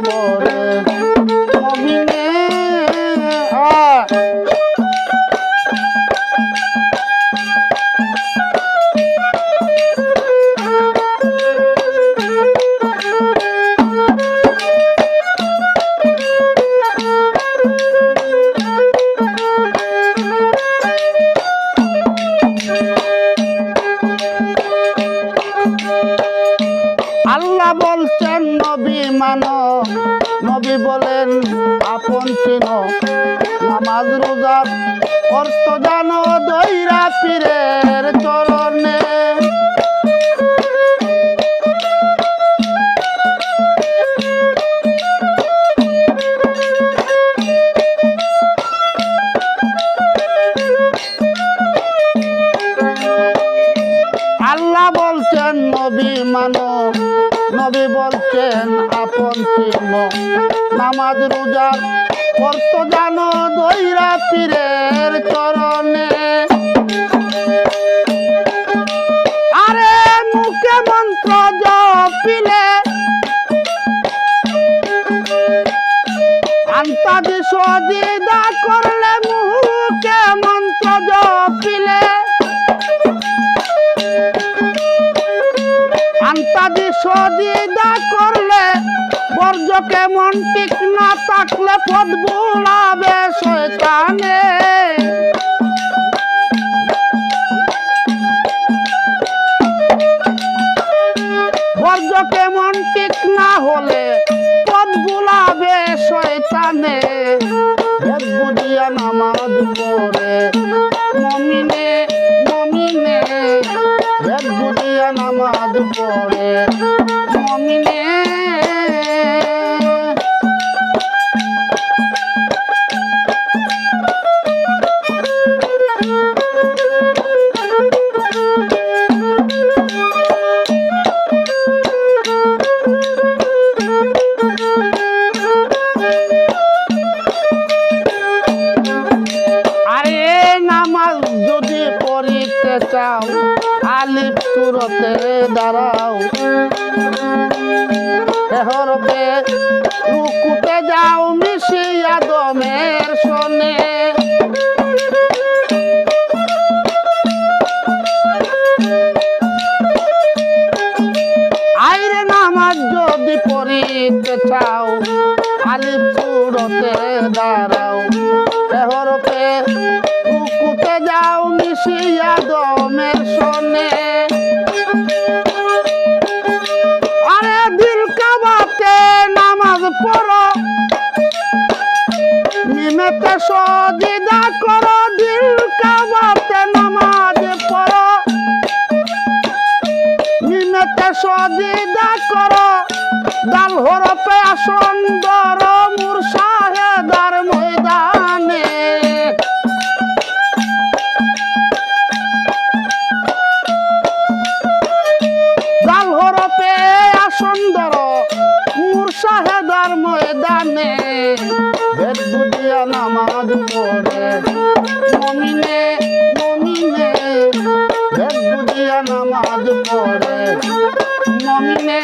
নামাজ পড়ে মমিনে আ বলছেন নবী মানো, নবী বলেন আপন চিন। নামাজ রোজার অর্থ জানো দৈরা পীরের চরণে। আল্লাহ বলছেন, নবী মানো নবী বলছেন আপন চিহ্ন নামাজ রোজার কত জানো দৈরা পীরের চরণে সজিদা করলে বর্জকে মন ঠিক না থাকলে পদ বুড়াবে সুরতে দাঁড়াও। হরবে রুকুতে যাও মিশিয়া দমের শোনে আইরে নামাজ যদি পড়িতে চাও, আলিফ সুরতে দাঁড়াও। হরপে রুকুতে যাও মিশিয়া দমের শোনে নিমেতে সজিদা করো, দিল কাবাতে নামাজ পড়ো। নিমেতে সজিদা করো, দাল হরপে আসন দর মুর সাহেদার ময়দানে। দাল হরপে আসন দর মুর সাহেদার ময়দানে। বুঝিয়া নামাজ পড়ে। মমিনে মমিনে বেদ বুঝিয়া নামাজ পড়ে। মমিনে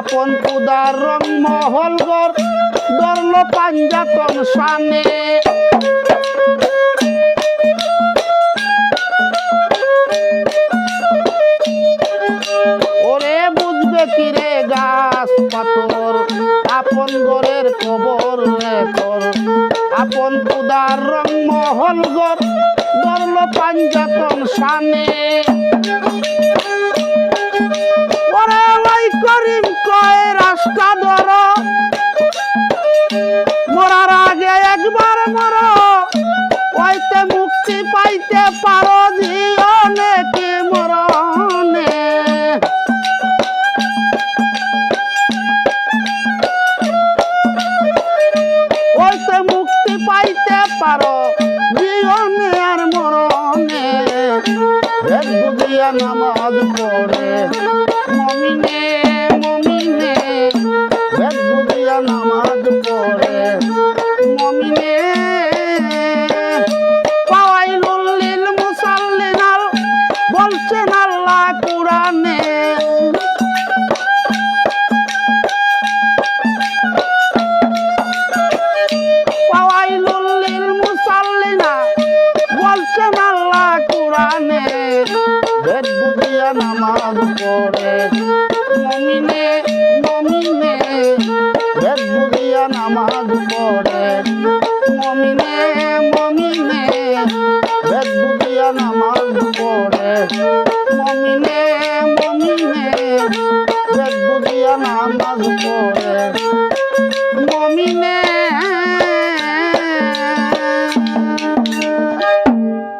আপন কুদার রং মহল গর ধরল পাঞ্জাতন সানে ওরে বুঝবে কি রে গাছ পাথর, আপন গরের কবর রে তোর আপন কুদার রং মহল গর ধরল পাঞ্জাতন শানে pesado! নামাজ পড়ে। মমিনে পাওয়াইলুল লিল মুসাল্লিনাল বলছেন আল্লাহ বলছেন আল্লাহ কুরআনে। নামাজ পড়ে। মমিনে মমিনে বুঝিয়া নামাজ পড়ে মমিনে মমিনে ভেদ বুঝিয়া নামাজ পড়ে মমিনে মমিনে ভেদ বুঝিয়া নামাজ পড়ে